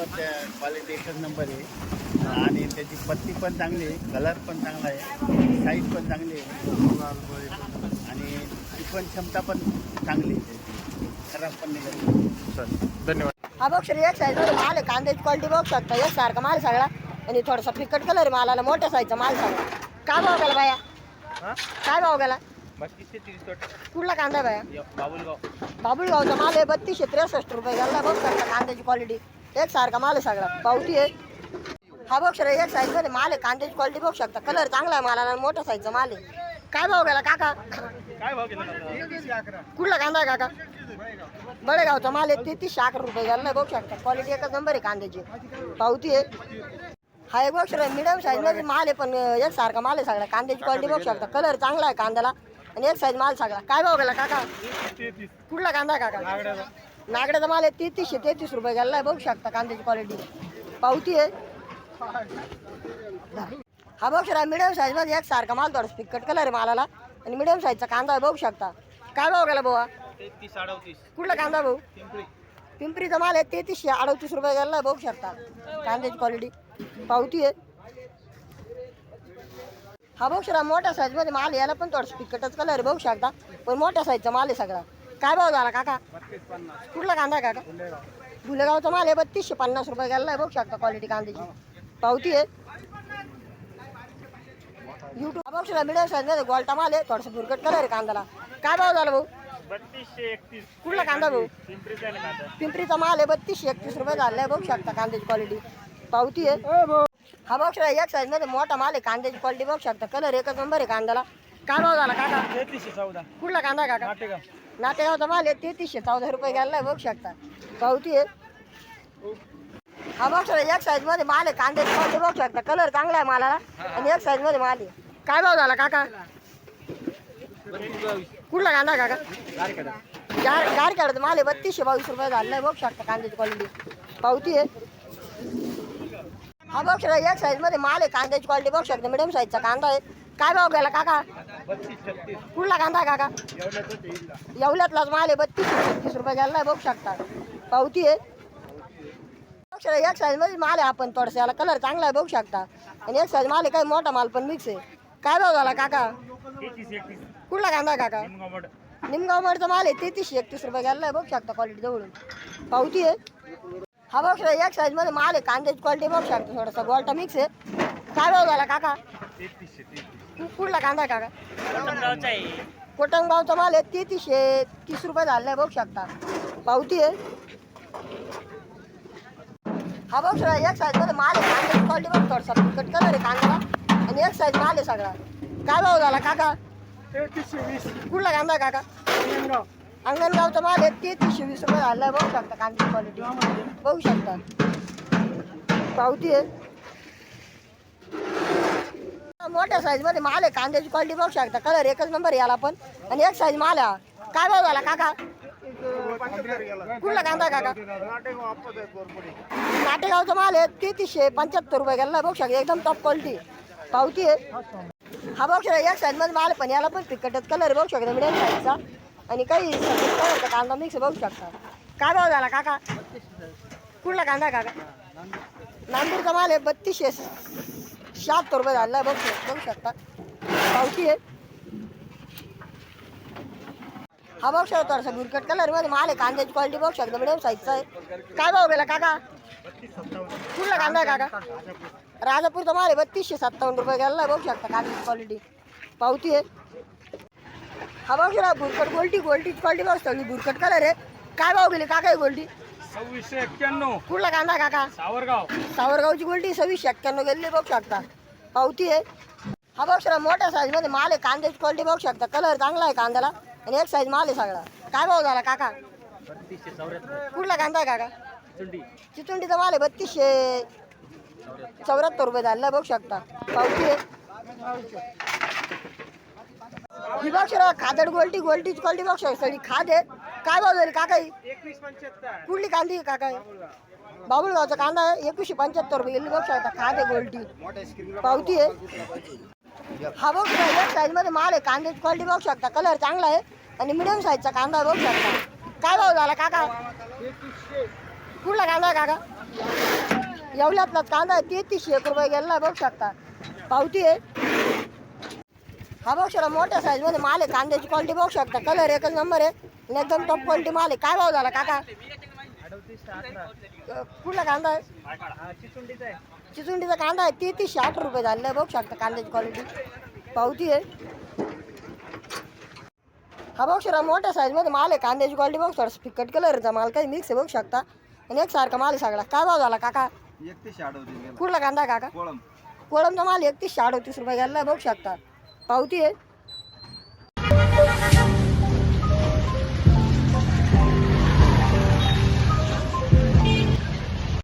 एकच नंबर आहे. आणि त्याची पत्ती पण चांगली आहे कलर पण चांगला आहे साईज पण चांगली आहे. आणि टिपण क्षमता पण चांगली आहे. खराब पण निघत चल धन्यवाद. हा बघ श्री एक साईजमध्ये माल आहे. कांद्याची क्वालिटी बघू शकता. एक सारखा माल सगळा. आणि थोडासा फिकट कलर आहे मालाला. मोठ्या साईजचा माल सगळा. काय भाव गेला बाया? काय भाव गेला? कुठला कांदा बाया? बाबुलगाव. बाबुळगावचा माल आहे बत्तीसशे त्रेसष्ट रुपये. गेला बघ शकता कांद्याची क्वालिटी एक सारखा माल आहे सगळा. पावती आहे. हा बघ श्री एक साईजमध्ये माल आहे. कांद्याची क्वालिटी बघू शकता. कलर चांगला आहे मालाला मोठ्या साईजचा माल आहे. काय भाव गेला काका? काय भाव केला कुठला कांदा आहे काका? बळेगावचा माल आहे. तेहतीसशे अकरा रुपये गेला बघू शकता. क्वालिटी एकच नंबर आहे कांद्याची. पावती आहे. हा एक बघ मिडियम साईजमध्ये माल आहे पण एक सारखा माल आहे सगळा. कांद्याची क्वालिटी बघू शकता. कलर चांगला आहे कांद्याला. आणि एक साईज माल सगळा. काय भाव गेला काका? कुठला कांदा आहे काका? नागड्याचा माल आहे तेहतीसशे तेहतीस रुपये गेला. बघू शकता कांद्याची क्वालिटी पावती आहे. हा बघ मिडियम साईजमध्ये एक सारखा माल थोडा फिकट कलर आहे मालाला. आणि मिडियम साईजचा कांदा आहे बघू शकता. काय भाव गेला भाऊ कुठला कांदा भाऊ? पिंपरी. पिंपरीचा माल आहे तेहतीसशे अडतीस रुपये गेला. बघू शकता. कांद्याची क्वालिटी पावती आहे. हा बघ शरा मोठ्या साईजमध्ये माल. याला पण थोडं पिकटच कलर बघू शकता. पण मोठ्या साईजचा माल आहे सगळा. काय भाव झाला काका? कुठला कांदा आहे काका? गुलेगावचा माल आहे बत्तीसशे पन्नास रुपये गेला बघू शकता क्वालिटी कांद्याची. पावती आहे. युट्यूब हा बघ शरा मिडियम साईजमध्ये गोल्टा माल आहे थोडंसं भुरकट कलर आहे कांद्याला. काय भाव झाला भाऊ? बत्तीसशे एकतीस. कुठला कांदा भाऊ? पिंपरीचा आहे ना कांदा. पिंपरीचा माल आहे बत्तीसशे एकतीस रुपये झालाय बघू शकता कांद्याची क्वालिटी पावती आहे. हा बघ शकता, एक साईजमध्ये मोठा माल आहे कांद्याची क्वालिटी बघू शकता. कलर एकच नंबर आहे कांद्याला. काय भाव झाला काका? तेहतीसशे चौदा. कुठला कांदा आहे काका? नाटेगाव माल आहे तेहतीसशे चौदा रुपये घ्यायला बघू शकता. पावती आहे. हा बघ एक साईजमध्ये माल आहे कांद्याची क्वालिटी बघू शकता. कलर चांगला आहे मालाला आणि एक साईजमध्ये माल आहे. काय भाव झाला काका? कुठला कांदा काका? गार गार काढत माल आहे बत्तीसशे बावीस रुपये झालाय बघू शकता कांद्याची क्वालिटी पावती आहे. हा बघ एक साईजमध्ये माल आहे कांद्याची क्वालिटी बघू शकता मिडियम साईजचा कांदा आहे. काय भाव गेला काका? कुठला कांदा आहे काका? येवल्यातलाच माल आहे बत्तीसशे छत्तीस रुपये गेलाय बघू शकता. पावती आहे. एक साईजमध्ये माल आहे आपण थोडंसं याला कलर चांगला आहे बघू शकता. आणि एक साईज माल आहे काही मोठा माल पण मिक्स आहे. काय भाव झाला काका? कुठला कांदा आहे काका? निमगाव मडचा माल आहे तेहतीसशे एकतीस रुपये गेलाय बघू शकता क्वालिटी जवळून. पावती आहे. हा बघ शकता एक साईजमध्ये माल आहे कांद्याची क्वालिटी बघू शकता थोडासा गोल्टा मिक्स आहे. काय भाव झाला काका? तेहतीसशे तेहतीस कु- कुठला कांदा काका? कोटमगावचा आहे. कोटंगावचा माल आहे तेहतीसशे तीस रुपये झालाय बघू शकता. पावती आहे. हा बघ शकता एक साईजमध्ये माल आहे कांद्याची क्वालिटी बघ थोडासा. कट कलर आहे कांद्याला. आणि एक साईज माल आहे सगळा. काय भाव झाला काका? तेहतीसशे वीस. कुठला कांदा आहे काका अंगणगावचा माल आहे तेहतीसशे वीस रुपये झालाय बघू शकता कांद्याची क्वालिटी बघू शकता. पावती आहे. मोठ्या साईजमध्ये माल आहे कांद्याची क्वालिटी बघू शकता. कलर एकच नंबर याला पण. आणि एक साईज माल आहे काय भाव झाला काका? कुठला कांदा काका? नाटेगावचा माल आहे तेहतीसशे पंच्याहत्तर रुपये. गेला बघू शकता एकदम टॉप क्वालिटी पावती आहे. हा बघू शकता एक साईजमध्ये माल पण याला पण फिकटच कलर बघू शकता मिडियम साईजचा आणि काही कलरचा कांदा मिक्स बघू शकता. काय भाव झाला काका? कुठला कांदा काका? नांदूरचा माल आहे बत्तीसशे. शहात्तर रुपये झाला. बघू शक- बघू शकता. पावती आहे. हा बघू शकतो थोडासा गुरकट कलरमध्ये माल आहे कांद्याची क्वालिटी बघू शकता. मिडियम साईजचा आहे. काय भाव गेला काका? कुठला कांदा आहे काका? राजापूरचा माल आहे बत्तीसशे सत्तावन्न रुपये गेला बघू शकता कांद्याची क्वालिटी पावती आहे. हा बघू शकता बुरकट गोल्टी गोल्टीची क्वालिटी बघू शकता. गुरकट कलर आहे. काय भाव गेली काका गोल्टी सव्वीसशे एक्क्याण्णव. कुठला कांदा काका? सावरगाव. सावरगावची गोल्टी सव्वीसशे एक्क्याण्णव गेलेली बघू शकता. पावती आहे. हा बघ शकता मोठ्या साईजमध्ये माल आहे. कांद्याची क्वालिटी बघू शकता. कलर चांगला आहे कांद्याला. आणि एक साईज माल आहे सगळा. काय भाव झाला काका? कुठला कांदा आहे काका? चुंडी चिचुंडीचा माल आहे बत्तीसशे चौऱ्याहत्तर रुपये झाला बघू शकता. पावती आहे. ही शकता खादड गोल्टी गोल्टीची क्वालिटी बघ शकता सगळी खाद आहे काय भाव झाली काका? एकवीस पंच्याहत्तर. कुठली कांदी काका ही? बाबुळगावचा कांदा आहे. एकवीसशे पंच्याहत्तर रुपये गेली बघ शकता खाद आहे गोल्टी. पावती आहे. हा बघ शकता एक साईजमध्ये माल आहे. कांद्याची क्वालिटी बघू शकता. कलर चांगला आहे. आणि मिडियम साईजचा कांदा बघू शकता. काय भाव झाला काका? कुठला कांदा आहे काका? एवढ्यातलाच कांदा आहे. तेहतीसशे एक रुपये गेला बघू शकता. पावती आहे. हा बघू शकता मोठ्या साईजमध्ये माल आहे. कांद्याची क्वालिटी बघू शकता कलर एकच नंबर आहे. एकदम टॉप क्वालिटी माल आहे. काय भाव झाला काका? कुठला कांदा आहे? चिचुंडीचा कांदा आहे. तेहतीसशे आठ रुपये झालेला आहे बघू शकता कांद्याची क्वालिटी पावती आहे. हा बघू शकता मोठ्या साईजमध्ये माल आहे. कांद्याची क्वालिटी बघू शकता फिकट कलरचा माल काही मिक्स आहे. बघू शकता. आणि एकसारखा माल आहे सगळा. काय भाव झाला काका? कुठला कांदा आहे काका? कोळम कोळमचा माल एकतीसशे अडतीस रुपये गेला बघू शकता. पावती आहे